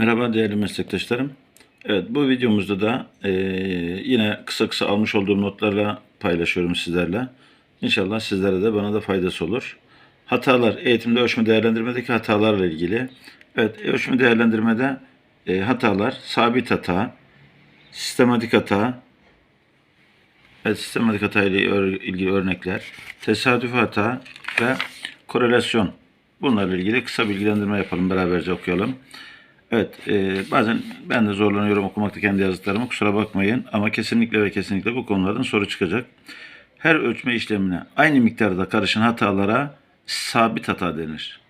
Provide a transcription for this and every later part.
Merhaba değerli meslektaşlarım. Evet bu videomuzda da eee, yine kısa kısa almış olduğum notlarla paylaşıyorum sizlerle. İnşallah sizlere de bana da faydası olur. Hatalar, eğitimde ölçme değerlendirmedeki hatalarla ilgili. Evet ölçme değerlendirmede eee, hatalar, sabit hata, sistematik hata, evet, sistematik hata ile ilgili örnekler, tesadüfi hata ve korelasyon. Bunlarla ilgili kısa bilgilendirme yapalım, beraberce okuyalım. Evet, e, bazen ben de zorlanıyorum okumakta kendi yazdıklarımı. Kusura bakmayın ama kesinlikle ve kesinlikle bu konulardan soru çıkacak. Her ölçme işlemine aynı miktarda karışan hatalara sabit hata denir.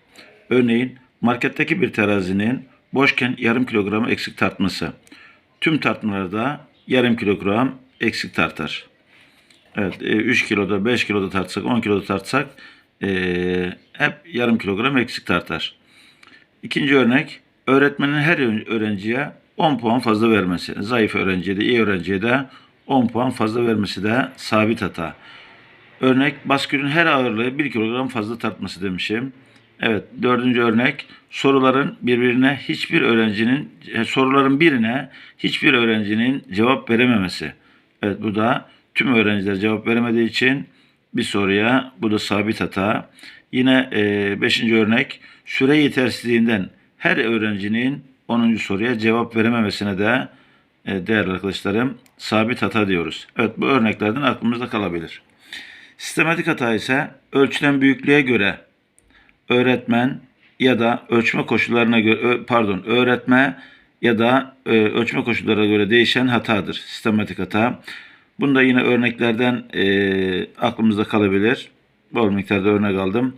Örneğin marketteki bir terazinin boşken yarım kilogram eksik tartması. Tüm tartmalarda yarım kilogram eksik tartar. Evet, e, 3 kiloda, 5 kiloda tartsak, 10 kiloda tartsak e, hep yarım kilogram eksik tartar. İkinci örnek, öğretmenin her öğrenciye 10 puan fazla vermesi. Zayıf öğrenciye de iyi öğrenciye de 10 puan fazla vermesi de sabit hata. Örnek, baskülün her ağırlığı 1 kilogram fazla tartması demişim. Evet, dördüncü örnek, soruların birbirine hiçbir öğrencinin, e, soruların birine hiçbir öğrencinin cevap verememesi. Evet, bu da tüm öğrenciler cevap veremediği için bir soruya, bu da sabit hata. Yine e, beşinci örnek, süre yetersizliğinden her öğrencinin 10. soruya cevap verememesine de e, değerli arkadaşlarım sabit hata diyoruz. Evet bu örneklerden aklımızda kalabilir. Sistematik hata ise ölçülen büyüklüğe göre öğretmen ya da ölçme koşullarına göre pardon öğretme ya da e, ölçme koşullarına göre değişen hatadır. Sistematik hata. Bunda yine örneklerden e, aklımızda kalabilir. Bol miktarda örnek aldım.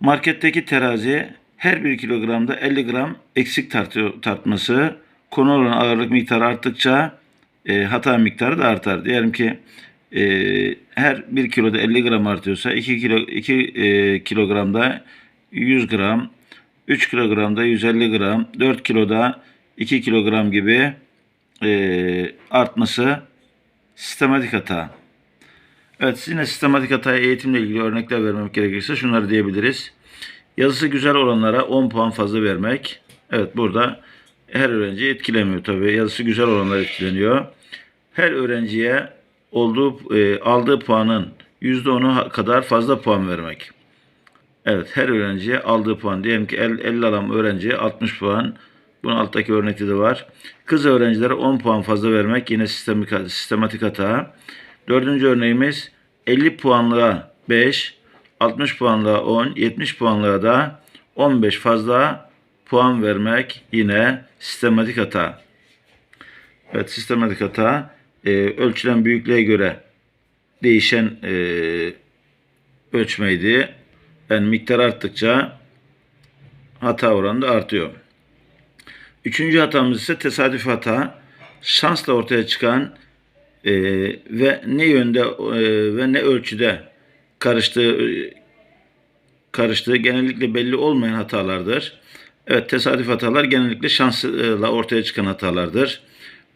Marketteki terazi her bir kilogramda 50 gram eksik tartıyor, tartması. Konu olan ağırlık miktarı arttıkça e, hata miktarı da artar. Diyelim ki e, her bir kiloda 50 gram artıyorsa 2 kilo 2 e, kilogramda 100 gram, 3 kilogramda 150 gram, 4 kiloda 2 kilogram gibi e, artması sistematik hata. Evet yine sistematik hataya eğitimle ilgili örnekler vermek gerekirse şunları diyebiliriz. Yazısı güzel olanlara 10 puan fazla vermek. Evet burada her öğrenciyi etkilemiyor tabii. Yazısı güzel olanlar etkileniyor. Her öğrenciye olduğu e, aldığı puanın %10'u kadar fazla puan vermek. Evet her öğrenciye aldığı puan. Diyelim ki 50 50 alan öğrenciye 60 puan. Bunun alttaki örnekte de var. Kız öğrencilere 10 puan fazla vermek yine sistematik hata. Dördüncü örneğimiz 50 puanlığa 5, 60 puanlığa 10, 70 puanlığa da 15 fazla puan vermek yine sistematik hata. Evet sistematik hata e, ölçülen büyüklüğe göre değişen e, ölçmeydi. Yani miktar arttıkça hata oranı da artıyor. Üçüncü hatamız ise tesadüf hata. Şansla ortaya çıkan e, ve ne yönde e, ve ne ölçüde karıştığı e, karıştığı genellikle belli olmayan hatalardır. Evet tesadüf hatalar genellikle şansla ortaya çıkan hatalardır.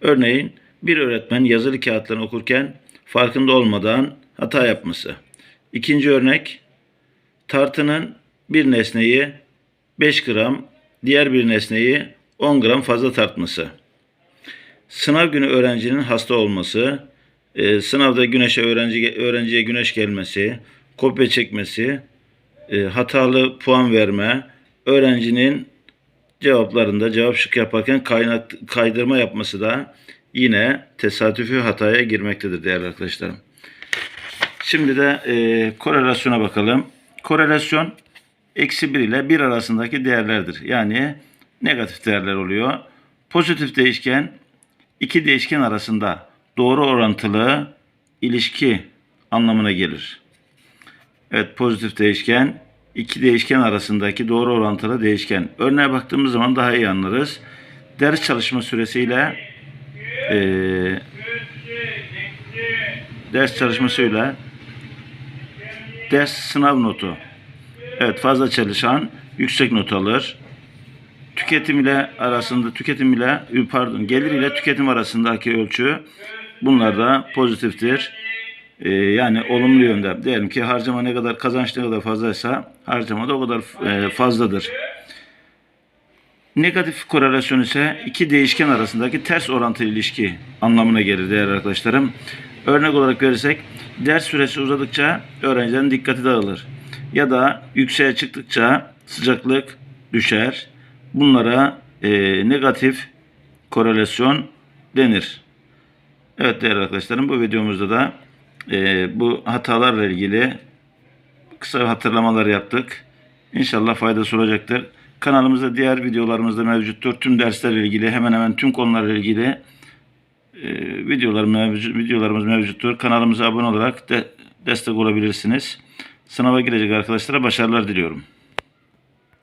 Örneğin bir öğretmen yazılı kağıtlarını okurken farkında olmadan hata yapması. İkinci örnek tartının bir nesneyi 5 gram, diğer bir nesneyi 10 gram fazla tartması. Sınav günü öğrencinin hasta olması, e, sınavda güneşe öğrenci öğrenciye güneş gelmesi, kopya çekmesi, e, hatalı puan verme, öğrencinin cevaplarında cevap şık yaparken kaynak, kaydırma yapması da yine tesadüfi hataya girmektedir değerli arkadaşlarım. Şimdi de e, korelasyona bakalım. Korelasyon eksi 1 ile 1 arasındaki değerlerdir. Yani negatif değerler oluyor. Pozitif değişken iki değişken arasında doğru orantılı ilişki anlamına gelir. Evet pozitif değişken iki değişken arasındaki doğru orantılı değişken. Örneğe baktığımız zaman daha iyi anlarız. Ders çalışma süresiyle eee ders çalışmasıyla ders sınav notu. Evet fazla çalışan yüksek not alır. Tüketim ile arasında tüketim ile pardon gelir ile tüketim arasındaki ölçü bunlar da pozitiftir. Ee, yani olumlu yönde. Diyelim ki harcama ne kadar kazanç ne kadar fazlaysa harcama da o kadar e, fazladır. Negatif korelasyon ise iki değişken arasındaki ters orantılı ilişki anlamına gelir değerli arkadaşlarım. Örnek olarak verirsek ders süresi uzadıkça öğrencilerin dikkati dağılır. Ya da yükseğe çıktıkça sıcaklık düşer. Bunlara e, negatif korelasyon denir. Evet değerli arkadaşlarım bu videomuzda da e, bu hatalarla ilgili kısa hatırlamalar yaptık. İnşallah faydası olacaktır. Kanalımızda diğer videolarımız da mevcuttur. Tüm derslerle ilgili hemen hemen tüm konularla ilgili e, videolar mevcut, videolarımız mevcuttur. Kanalımıza abone olarak de, destek olabilirsiniz. Sınava girecek arkadaşlara başarılar diliyorum.